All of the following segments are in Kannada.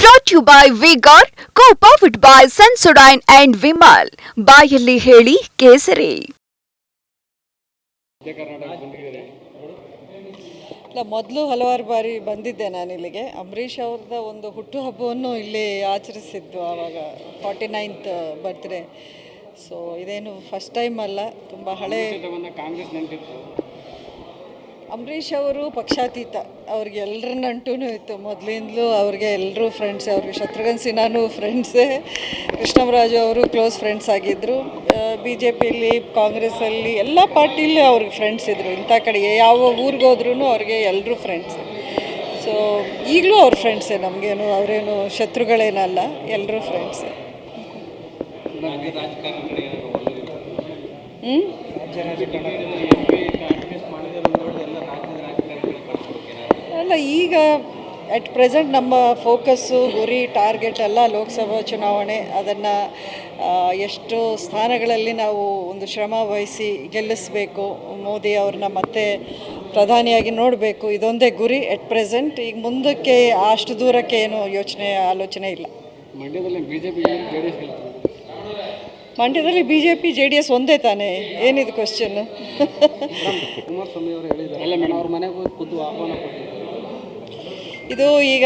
Brought you by vigor co powered by ಸನ್ಸುಡೈನ್ and Vimal ಬಾಯಲ್ಲಿ ಹೇಳಿ ಕೇಸರಿ. ಇಲ್ಲ ಮೊದಲು ಹಲವಾರು ಬಾರಿ ಬಂದಿದ್ದೆ ನಾನು ಇಲ್ಲಿಗೆ. ಅಂಬರೀಷ್ ಅವ್ರದ ಒಂದು ಹುಟ್ಟುಹಬ್ಬವನ್ನು ಇಲ್ಲಿ ಆಚರಿಸಿದ್ದು ಆವಾಗ ಫಾರ್ಟಿ ನೈನ್ತ್ ಬರ್ತ್ಡೇ ಸೊ ಇದೇನು ಫಸ್ಟ್ ಟೈಮ್ ಅಲ್ಲ ತುಂಬ ಹಳೆ ಕಾಂಗ್ರೆಸ್ ಅಂಬರೀಷ್ ಅವರು ಪಕ್ಷಾತೀತ. ಅವ್ರಿಗೆ ಎಲ್ಲರ ನಂಟೂ ಇತ್ತು. ಮೊದಲಿಂದಲೂ ಅವ್ರಿಗೆ ಎಲ್ಲರೂ ಫ್ರೆಂಡ್ಸ್ ಅವ್ರಿಗೆ ಶತ್ರುಘ್ನ ಸಿನ್ಹಾನು ಫ್ರೆಂಡ್ಸೇ ಕೃಷ್ಣಮರಾಜು ಅವರು ಕ್ಲೋಸ್ ಫ್ರೆಂಡ್ಸ್ ಆಗಿದ್ದರು ಬಿ ಜೆ ಪಿಲಿ ಕಾಂಗ್ರೆಸ್ಸಲ್ಲಿ ಎಲ್ಲ ಪಾರ್ಟಿಲಿ ಅವ್ರಿಗೆ ಫ್ರೆಂಡ್ಸ್ ಇದ್ದರು ಇಂಥ ಕಡೆ ಯಾವ ಊರಿಗೆ ಹೋದ್ರೂ ಅವ್ರಿಗೆ ಎಲ್ಲರೂ ಫ್ರೆಂಡ್ಸ್ ಸೊ ಈಗಲೂ ಅವ್ರ ಫ್ರೆಂಡ್ಸೇ ನಮಗೇನು ಅವರೇನು ಶತ್ರುಗಳೇನಲ್ಲ ಎಲ್ಲರೂ ಫ್ರೆಂಡ್ಸೇ ಹ್ಞೂ ಅಲ್ಲ, ಈಗ ಅಟ್ ಪ್ರೆಸೆಂಟ್ ನಮ್ಮ ಫೋಕಸ್ಸು ಗುರಿ ಟಾರ್ಗೆಟ್ ಎಲ್ಲ ಲೋಕಸಭಾ ಚುನಾವಣೆ. ಅದನ್ನು ಎಷ್ಟು ಸ್ಥಾನಗಳಲ್ಲಿ ನಾವು ಒಂದು ಶ್ರಮ ವಹಿಸಿ ಗೆಲ್ಲಿಸಬೇಕು. ಮೋದಿ ಅವ್ರನ್ನ ಮತ್ತೆ ಪ್ರಧಾನಿಯಾಗಿ ನೋಡಬೇಕು. ಇದೊಂದೇ ಗುರಿ. ಎಟ್ ಪ್ರೆಸೆಂಟ್ ಈಗ ಮುಂದಕ್ಕೆ ಅಷ್ಟು ದೂರಕ್ಕೆ ಏನು ಯೋಚನೆ, ಆಲೋಚನೆ ಇಲ್ಲ. ಮಂಡ್ಯದಲ್ಲಿ ಬಿಜೆಪಿ ಮಂಡ್ಯದಲ್ಲಿ B J P J D S ಒಂದೇ ತಾನೇ? ಏನಿದು ಕ್ವಶನ್ ಕುಮಾರಸ್ವಾಮಿ ಅವರು ಹೇಳಿದ್ದಾರೆ ಮನೆಗೆ ಹೋಗಿ ಖುದ್ದು ಆಹ್ವಾನ ಇದು ಈಗ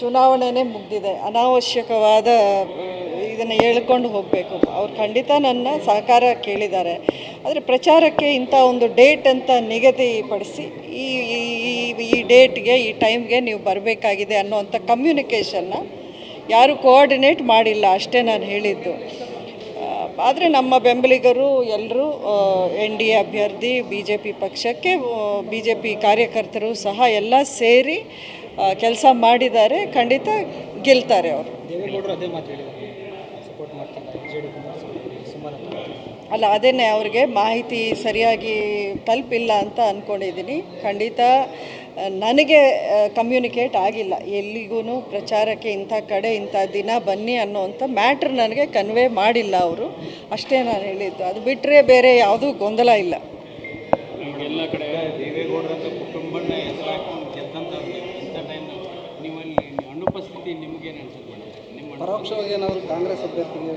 ಚುನಾವಣೆನೇ ಮುಗ್ದಿದೆ. ಅನಾವಶ್ಯಕವಾದ ಇದನ್ನು ಹೇಳ್ಕೊಂಡು ಹೋಗಬೇಕು. ಅವ್ರು ಖಂಡಿತ ನನ್ನ ಸಹಕಾರ ಕೇಳಿದ್ದಾರೆ. ಆದರೆ ಪ್ರಚಾರಕ್ಕೆ ಇಂಥ ಒಂದು ಡೇಟ್ ಅಂತ ನಿಗದಿಪಡಿಸಿ ಈ ಈ- ಈ- ಈ ಡೇಟ್ಗೆ ಈ ಟೈಮ್ಗೆ ನೀವು ಬರಬೇಕಾಗಿದೆ ಅನ್ನೋವಂಥ ಕಮ್ಯುನಿಕೇಷನ್ನ ಯಾರು ಕೋಆರ್ಡಿನೇಟ್ ಮಾಡಿಲ್ಲ ಅಷ್ಟೇ ನಾನು ಹೇಳಿದ್ದು. ಆದರೆ ನಮ್ಮ ಬೆಂಬಲಿಗರು ಎಲ್ಲರೂ ಎನ್ ಡಿ ಎ ಅಭ್ಯರ್ಥಿ ಬಿ ಜೆ ಪಿ ಪಕ್ಷಕ್ಕೆ ಬಿ ಜೆ ಪಿ ಕಾರ್ಯಕರ್ತರು ಸಹ ಎಲ್ಲ ಸೇರಿ ಕೆಲಸ ಮಾಡಿದ್ದಾರೆ. ಖಂಡಿತ ಗೆಲ್ತಾರೆ ಅವರು ದೇವೇಗೌಡರು ಅದೇ ಮಾತು ಹೇಳಿದ್ದಾರೆ ಸಪೋರ್ಟ್ ಮಾಡ್ತಾರೆ ಜೆ ಡಿ ಕುಮಾರಸ್ವಾಮಿ ಅಲ್ಲ ಅದೇನೆ ಅವ್ರಿಗೆ ಮಾಹಿತಿ ಸರಿಯಾಗಿ ತಲುಪಿಲ್ಲ ಅಂತ ಅಂದ್ಕೊಂಡಿದ್ದೀನಿ ಖಂಡಿತ ನನಗೆ ಕಮ್ಯುನಿಕೇಟ್ ಆಗಿಲ್ಲ. ಎಲ್ಲಿಗೂ ಪ್ರಚಾರಕ್ಕೆ ಇಂಥ ಕಡೆ ಇಂಥ ದಿನ ಬನ್ನಿ ಅನ್ನೋವಂಥ ಮ್ಯಾಟ್ರ್ ನನಗೆ ಕನ್ವೆ ಮಾಡಿಲ್ಲ ಅವರು. ಅಷ್ಟೇ ನಾನು ಹೇಳಿದ್ದು. ಅದು ಬಿಟ್ಟರೆ ಬೇರೆ ಯಾವುದೂ ಗೊಂದಲ ಇಲ್ಲ. ಪರೋಕ್ಷವಾಗಿ ಏನಾದರೂ ಕಾಂಗ್ರೆಸ್ ಅಭ್ಯರ್ಥಿಗೆ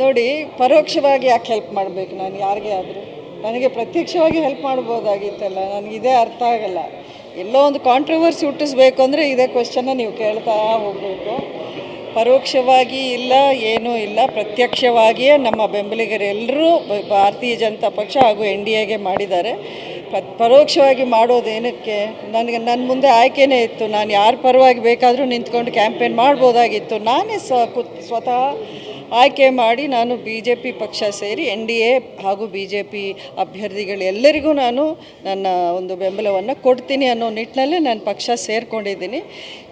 ನೋಡಿ, ಪರೋಕ್ಷವಾಗಿ ಯಾಕೆ ಹೆಲ್ಪ್ ಮಾಡಬೇಕು ನಾನು? ಯಾರಿಗೆ ಆದರೂ? ನನಗೆ ಪ್ರತ್ಯಕ್ಷವಾಗಿ ಹೆಲ್ಪ್ ಮಾಡ್ಬೋದಾಗಿತ್ತಲ್ಲ, ನನಗೆ ಇದೇ ಅರ್ಥ ಆಗಲ್ಲ. ಎಲ್ಲೋ ಒಂದು ಕಾಂಟ್ರವರ್ಸಿ ಹುಟ್ಟಿಸ್ಬೇಕು ಅಂದರೆ ಇದೇ ಕ್ವಶನ್ನ ನೀವು ಕೇಳ್ತಾ ಹೋಗಬೇಕು. ಪರೋಕ್ಷವಾಗಿ ಇಲ್ಲ, ಏನೂ ಇಲ್ಲ. ಪ್ರತ್ಯಕ್ಷವಾಗಿಯೇ ನಮ್ಮ ಬೆಂಬಲಿಗರೆಲ್ಲರೂ ಭಾರತೀಯ ಜನತಾ ಪಕ್ಷ ಹಾಗೂ ಎನ್ ಡಿ ಎಗೆ ಮಾಡಿದ್ದಾರೆ. ಪರೋಕ್ಷವಾಗಿ ಪರೋಕ್ಷವಾಗಿ ಮಾಡೋದೇನಕ್ಕೆ? ನನಗೆ ನನ್ನ ಮುಂದೆ ಆಯ್ಕೆನೇ ಇತ್ತು. ನಾನು ಯಾರ ಪರವಾಗಿ ಬೇಕಾದರೂ ನಿಂತ್ಕೊಂಡು ಕ್ಯಾಂಪೇನ್ ಮಾಡ್ಬೋದಾಗಿತ್ತು. ನಾನೇ ಸ ಸ್ವತಃ ಆಯ್ಕೆ ಮಾಡಿ ನಾನು ಬಿ ಜೆ ಪಿ ಪಕ್ಷ ಸೇರಿ ಎನ್ ಡಿ ಎ ಹಾಗೂ ಬಿ ಜೆ ಪಿ ಅಭ್ಯರ್ಥಿಗಳೆಲ್ಲರಿಗೂ ನಾನು ನನ್ನ ಒಂದು ಬೆಂಬಲವನ್ನು ಕೊಡ್ತೀನಿ ಅನ್ನೋ ನಿಟ್ಟಿನಲ್ಲಿ ನಾನು ಪಕ್ಷ ಸೇರಿಕೊಂಡಿದ್ದೀನಿ.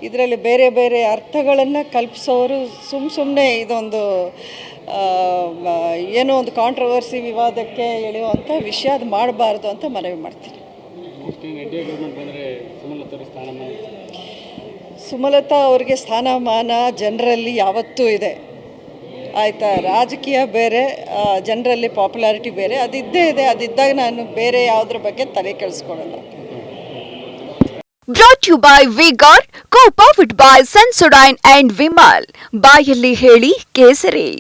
ಇದರಲ್ಲಿ ಬೇರೆ ಬೇರೆ ಅರ್ಥಗಳನ್ನು ಕಲ್ಪಿಸೋರು ಸುಮ್ಮ ಸುಮ್ಮನೆ ಇದೊಂದು ಏನೋ ಒಂದು ಕಾಂಟ್ರವರ್ಸಿ ವಿವಾದಕ್ಕೆ ಎಳೆಯುವಂಥ ವಿಷಯ ಅದು ಮಾಡಬಾರ್ದು ಅಂತ ಮನವಿ ಮಾಡ್ತೀನಿ. ಸುಮಲತಾ ಅವ್ರಿಗೆ ಸ್ಥಾನಮಾನ ಜನರಲ್ಲಿ ಯಾವತ್ತೂ ಇದೆ. ಆಯಿತಾ? ರಾಜಕೀಯ ಬೇರೆ ಜನರಲ್ಲಿ ಪಾಪ್ಯುಲಾರಿಟಿ ಬೇರೆ. ಅದಿದ್ದೇ ಇದೆ. ಅದಿದ್ದಾಗ ನಾನು ಬೇರೆ ಯಾವುದ್ರ ಬಗ್ಗೆ ತಲೆ ಕೆಡಿಸ್ಕೊಳ್ಳಲ್ಲ. Brought you by vigor co powered by ಸನ್ಸುಡೈನ್ and Vimal ಬಾಯಲ್ಲಿ ಹೇಳಿ ಕೇಸರಿ.